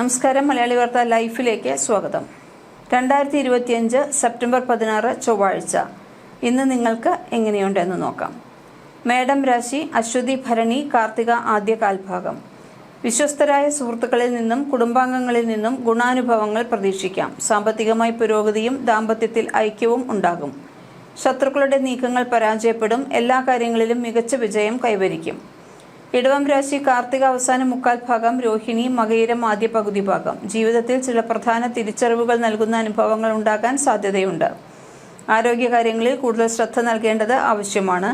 നമസ്കാരം മലയാളി വാർത്ത ലൈഫിലേക്ക് സ്വാഗതം. രണ്ടായിരത്തി ഇരുപത്തിയഞ്ച് സെപ്റ്റംബർ പതിനാറ് ചൊവ്വാഴ്ച. ഇന്ന് നിങ്ങൾക്ക് എങ്ങനെയുണ്ടെന്ന് നോക്കാം. മേഡം രാശി അശ്വതി ഭരണി കാർത്തിക ആദ്യ കാൽഭാഗം. വിശ്വസ്തരായ സുഹൃത്തുക്കളിൽ നിന്നും കുടുംബാംഗങ്ങളിൽ നിന്നും ഗുണാനുഭവങ്ങൾ പ്രതീക്ഷിക്കാം. സാമ്പത്തികമായി പുരോഗതിയും ദാമ്പത്യത്തിൽ ഐക്യവും ഉണ്ടാകും. ശത്രുക്കളുടെ നീക്കങ്ങൾ പരാജയപ്പെടും. എല്ലാ കാര്യങ്ങളിലും മികച്ച വിജയം കൈവരിക്കും. ഇടവം രാശി കാർത്തിക അവസാന മുക്കാൽ ഭാഗം രോഹിണി മകയിരം ആദ്യ പകുതി ഭാഗം. ജീവിതത്തിൽ ചില പ്രധാന തിരിച്ചറിവുകൾ നൽകുന്ന അനുഭവങ്ങൾ ഉണ്ടാകാൻ സാധ്യതയുണ്ട്. ആരോഗ്യകാര്യങ്ങളിൽ കൂടുതൽ ശ്രദ്ധ നൽകേണ്ടത് ആവശ്യമാണ്.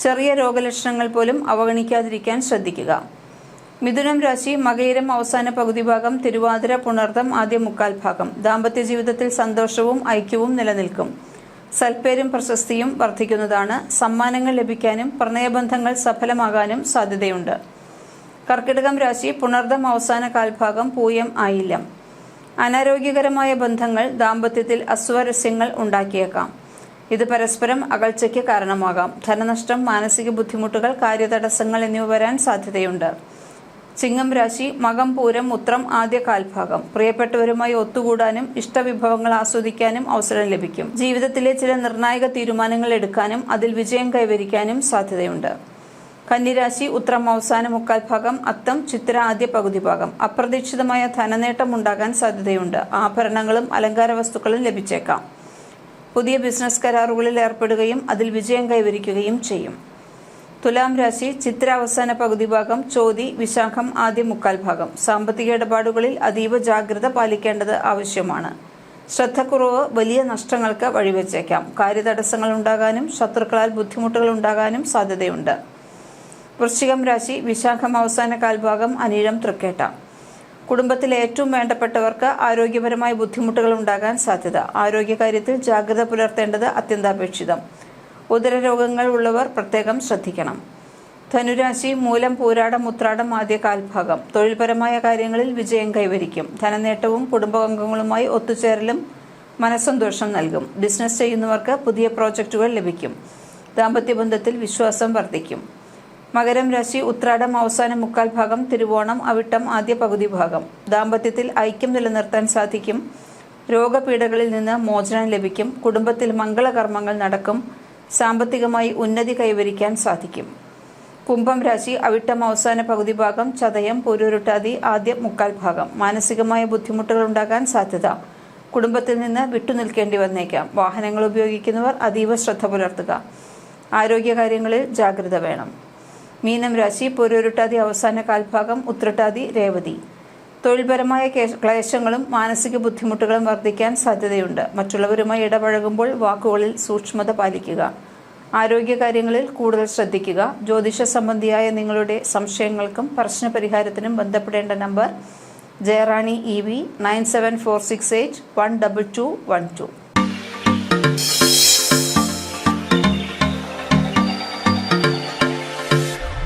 ചെറിയ രോഗലക്ഷണങ്ങൾ പോലും അവഗണിക്കാതിരിക്കാൻ ശ്രദ്ധിക്കുക. മിഥുനം രാശി മകയിരം അവസാന പകുതി ഭാഗം തിരുവാതിര പുണർദം ആദ്യ മുക്കാൽ ഭാഗം. ദാമ്പത്യ ജീവിതത്തിൽ സന്തോഷവും ഐക്യവും നിലനിൽക്കും. സൽപ്പേരും പ്രശസ്തിയും വർദ്ധിക്കുന്നതാണ്. സമ്മാനങ്ങൾ ലഭിക്കാനും പ്രണയബന്ധങ്ങൾ സഫലമാകാനും സാധ്യതയുണ്ട്. കർക്കിടകം രാശി പുണർദം അവസാന കാൽഭാഗം പൂയം ആയില്ല അനാരോഗ്യകരമായ ബന്ധങ്ങൾ ദാമ്പത്യത്തിൽ അസ്വാരസ്യങ്ങൾ ഉണ്ടാക്കിയേക്കാം. ഇത് പരസ്പരം അകൽച്ചയ്ക്ക് കാരണമാകാം. ധനനഷ്ടം മാനസിക ബുദ്ധിമുട്ടുകൾ കാര്യതടസ്സങ്ങൾ എന്നിവ വരാൻ സാധ്യതയുണ്ട്. ചിങ്ങം രാശി മകം പൂരം ഉത്രം ആദ്യ കാൽഭാഗം. പ്രിയപ്പെട്ടവരുമായി ഒത്തുകൂടാനും ഇഷ്ടവിഭവങ്ങൾ ആസ്വദിക്കാനും അവസരം ലഭിക്കും. ജീവിതത്തിലെ ചില നിർണായക തീരുമാനങ്ങൾ എടുക്കാനും അതിൽ വിജയം കൈവരിക്കാനും സാധ്യതയുണ്ട്. കന്നിരാശി ഉത്രം അവസാന മുക്കാൽ ഭാഗം അത്തം ചിത്ര ആദ്യ പകുതി ഭാഗം. അപ്രതീക്ഷിതമായ ധനനേട്ടം ഉണ്ടാകാൻ സാധ്യതയുണ്ട്. ആഭരണങ്ങളും അലങ്കാര വസ്തുക്കളും ലഭിച്ചേക്കാം. പുതിയ ബിസിനസ് കരാറുകളിൽ ഏർപ്പെടുകയും അതിൽ വിജയം കൈവരിക്കുകയും ചെയ്യും. തുലാം രാശി ചിത്ര അവസാന പകുതി ഭാഗം ചോതി വിശാഖം ആദ്യ മുക്കാൽ ഭാഗം. സാമ്പത്തിക ഇടപാടുകളിൽ അതീവ ജാഗ്രത പാലിക്കേണ്ടത് ആവശ്യമാണ്. ശ്രദ്ധക്കുറവ് വലിയ നഷ്ടങ്ങൾക്ക് വഴിവെച്ചേക്കാം. കാര്യതടസ്സങ്ങൾ ഉണ്ടാകാനും ശത്രുക്കളാൽ ബുദ്ധിമുട്ടുകൾ ഉണ്ടാകാനും സാധ്യതയുണ്ട്. വൃശ്ചികം രാശി വിശാഖം അവസാന കാൽഭാഗം അനീഴം തൃക്കേട്ട. കുടുംബത്തിലെ ഏറ്റവും വേണ്ടപ്പെട്ടവർക്ക് ആരോഗ്യപരമായ ബുദ്ധിമുട്ടുകൾ ഉണ്ടാകാൻ സാധ്യത. ആരോഗ്യകാര്യത്തിൽ ജാഗ്രത പുലർത്തേണ്ടത് അത്യന്താപേക്ഷിതം. ഉദരരോഗങ്ങൾ ഉള്ളവർ പ്രത്യേകം ശ്രദ്ധിക്കണം. ധനുരാശി മൂലം പൂരാടം ഉത്രാടം ആദ്യ കാൽഭാഗം. തൊഴിൽപരമായ കാര്യങ്ങളിൽ വിജയം കൈവരിക്കും. ധനനേട്ടവും കുടുംബാംഗങ്ങളുമായി ഒത്തുചേരലും മനസ്സന്തോഷം നൽകും. ബിസിനസ് ചെയ്യുന്നവർക്ക് പുതിയ പ്രോജക്റ്റുകൾ ലഭിക്കും. ദാമ്പത്യ ബന്ധത്തിൽ വിശ്വാസം വർദ്ധിക്കും. മകരം രാശി ഉത്രാടം അവസാന മുക്കാൽ ഭാഗം തിരുവോണം അവിട്ടം ആദ്യ പകുതി ഭാഗം. ദാമ്പത്യത്തിൽ ഐക്യം നിലനിർത്താൻ സാധിക്കും. രോഗപീഠകളിൽ നിന്ന് മോചനം ലഭിക്കും. കുടുംബത്തിൽ മംഗളകർമ്മങ്ങൾ നടക്കും. സാമ്പത്തികമായി ഉന്നതി കൈവരിക്കാൻ സാധിക്കും. കുംഭം രാശി അവിട്ടം അവസാന പകുതി ഭാഗം ചതയം പൊരുരുട്ടാതി ആദ്യ മുക്കാൽ ഭാഗം. മാനസികമായ ബുദ്ധിമുട്ടുകൾ ഉണ്ടാകാൻ സാധ്യത. കുടുംബത്തിൽ നിന്ന് വിട്ടുനിൽക്കേണ്ടി വന്നേക്കാം. വാഹനങ്ങൾ ഉപയോഗിക്കുന്നവർ അതീവ ശ്രദ്ധ പുലർത്തുക. ആരോഗ്യകാര്യങ്ങളിൽ ജാഗ്രത വേണം. മീനം രാശി പൊരുരുട്ടാതി അവസാന കാൽഭാഗം ഉത്രട്ടാതി രേവതി. തൊഴിൽപരമായ ക്ലേശങ്ങളും മാനസിക ബുദ്ധിമുട്ടുകളും വർദ്ധിക്കാൻ സാധ്യതയുണ്ട്. മറ്റുള്ളവരുമായി ഇടപഴകുമ്പോൾ വാക്കുകളിൽ സൂക്ഷ്മത പാലിക്കുക. ആരോഗ്യകാര്യങ്ങളിൽ കൂടുതൽ ശ്രദ്ധിക്കുക. ജ്യോതിഷ സംബന്ധിയായ നിങ്ങളുടെ സംശയങ്ങൾക്കും പ്രശ്നപരിഹാരത്തിനും ബന്ധപ്പെടേണ്ട number Jayarani E V nine seven four six eight one double two one two.